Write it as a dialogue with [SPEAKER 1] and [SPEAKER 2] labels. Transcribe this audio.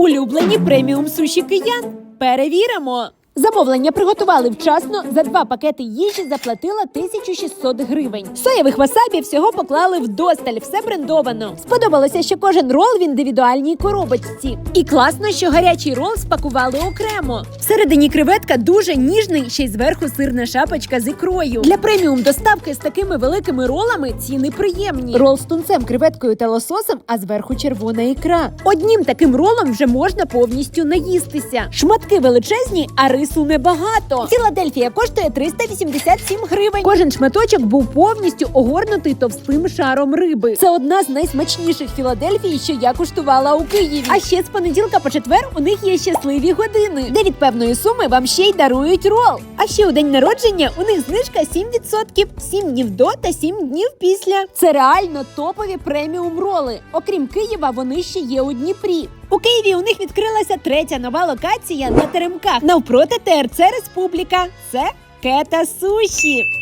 [SPEAKER 1] Улюблені преміум суші киян. Перевіримо. Замовлення приготували вчасно. За два пакети їжі заплатила 1600 гривень. Соєвих васабі всього поклали вдосталь, все брендовано. Сподобалося, що кожен рол в індивідуальній коробочці. І класно, що гарячий рол спакували окремо. Всередині креветка дуже ніжний, ще й зверху сирна шапочка з ікрою. Для преміум доставки з такими великими ролами ціни приємні. Рол з тунцем, креветкою та лососем, а зверху червона ікра. Однім таким ролом вже можна повністю наїстися. Шматки величезні, а рису небагато. Філадельфія коштує 387 гривень. Кожен шматочок був повністю огорнутий товстим шаром риби. Це одна з найсмачніших Філадельфій, що я куштувала у Києві. А ще з понеділка по четвер у них є щасливі години, де від певної суми вам ще й дарують рол. А ще у день народження у них знижка 7%, 7 днів до та 7 днів після. Це реально топові преміум роли. Окрім Києва, вони ще є у Дніпрі. У Києві у них відкрилася третя нова локація на Теремках навпроти ТРЦ Республіка. Це Кета Суші.